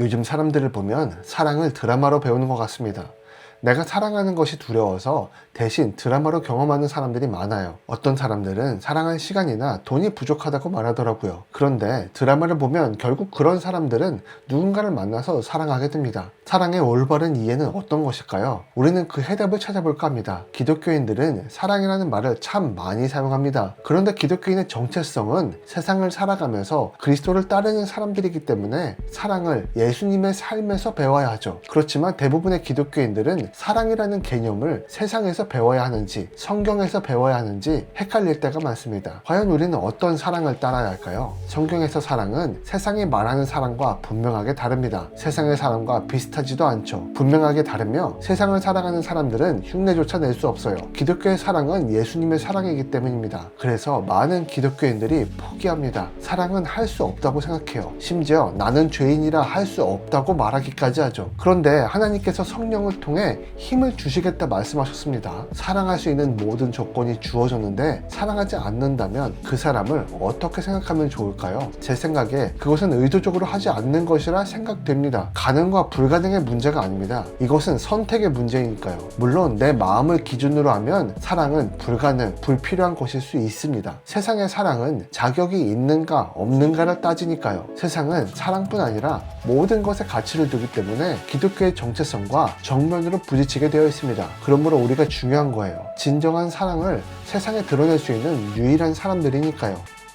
요즘 사람들을 보면 사랑을 드라마로 배우는 것 같습니다. 내가 사랑하는 것이 두려워서 대신 드라마로 경험하는 사람들이 많아요. 어떤 사람들은 사랑할 시간이나 돈이 부족하다고 말하더라고요. 그런데 드라마를 보면 결국 그런 사람들은 누군가를 만나서 사랑하게 됩니다. 사랑의 올바른 이해는 어떤 것일까요? 우리는 그 해답을 찾아볼까 합니다. 기독교인들은 사랑이라는 말을 참 많이 사용합니다. 그런데 기독교인의 정체성은 세상을 살아가면서 그리스도를 따르는 사람들이기 때문에 사랑을 예수님의 삶에서 배워야 하죠. 그렇지만 대부분의 기독교인들은 사랑이라는 개념을 세상에서 배워야 하는지 성경에서 배워야 하는지 헷갈릴 때가 많습니다. 과연 우리는 어떤 사랑을 따라야 할까요? 성경에서 사랑은 세상이 말하는 사랑과 분명하게 다릅니다. 세상의 사랑과 비슷 하지도 않죠. 분명하게 다르며 세상을 살아가는 사람들은 흉내조차 낼 수 없어요. 기독교의 사랑은 예수님의 사랑이기 때문입니다. 그래서 많은 기독교인들이 포기합니다. 사랑은 할 수 없다고 생각해요. 심지어 나는 죄인이라 할 수 없다고 말하기까지 하죠. 그런데 하나님께서 성령을 통해 힘을 주시겠다 말씀하셨습니다. 사랑할 수 있는 모든 조건이 주어졌는데 사랑하지 않는다면 그 사람을 어떻게 생각하면 좋을까요? 제 생각에 그것은 의도적으로 하지 않는 것이라 생각됩니다. 가능과 불가능 의 문제가 아닙니다. 이것은 선택의 문제이니까요. 물론 내 마음을 기준으로 하면 사랑은 불가능, 불필요한 것일 수 있습니다. 세상의 사랑은 자격이 있는가 없는가를 따지니까요. 세상은 사랑뿐 아니라 모든 것에 가치를 두기 때문에 기독교의 정체성과 정면으로 부딪히게 되어 있습니다. 그러므로 우리가 중요한 거예요. 진정한 사랑을 세상에 드러낼 수 있는 유일한 사람들이니까요.